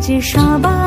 自己吧。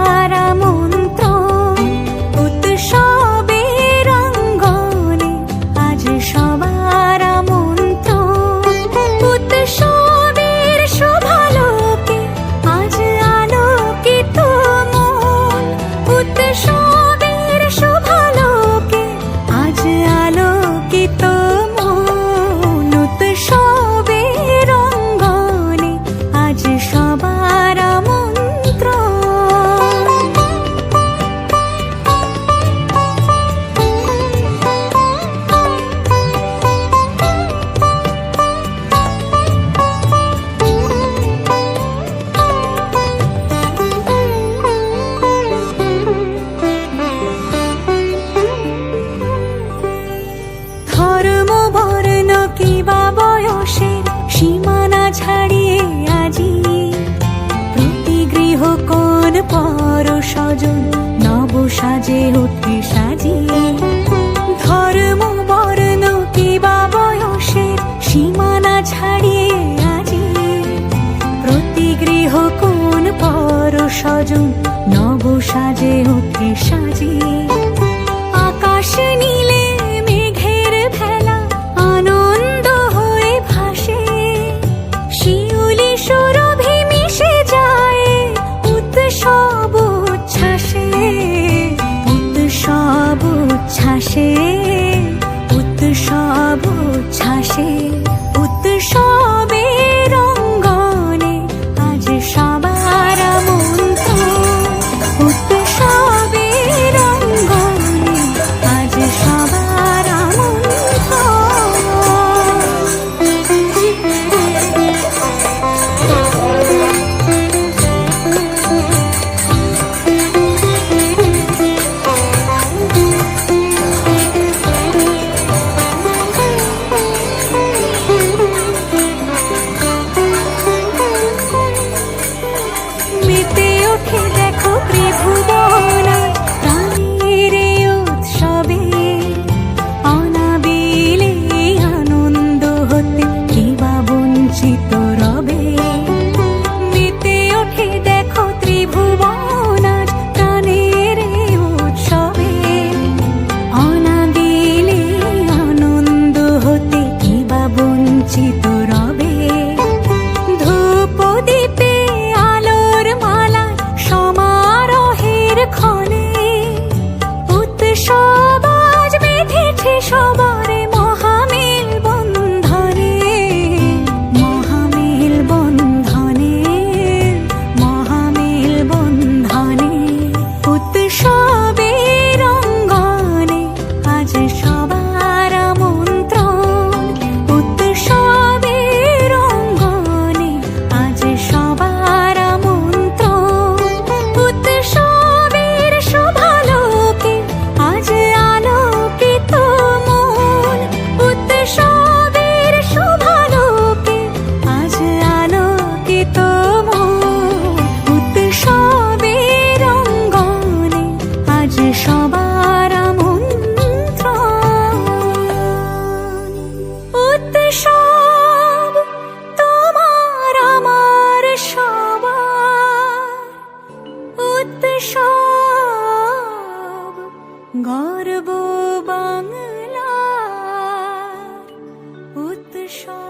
কি বা বয়সের সীমানা ছাড়িয়ে আজি? প্রতি গৃহ কোন পর স্বজন নব সাজে উঠে সাজি। ধর্ম, বর্ণ কি বা বয়সের সীমানা ছাড়িয়ে আজি? প্রতি গৃহ কোন পর স্বজন নব সাজে উঠে সাজিয়ে 那是一 সব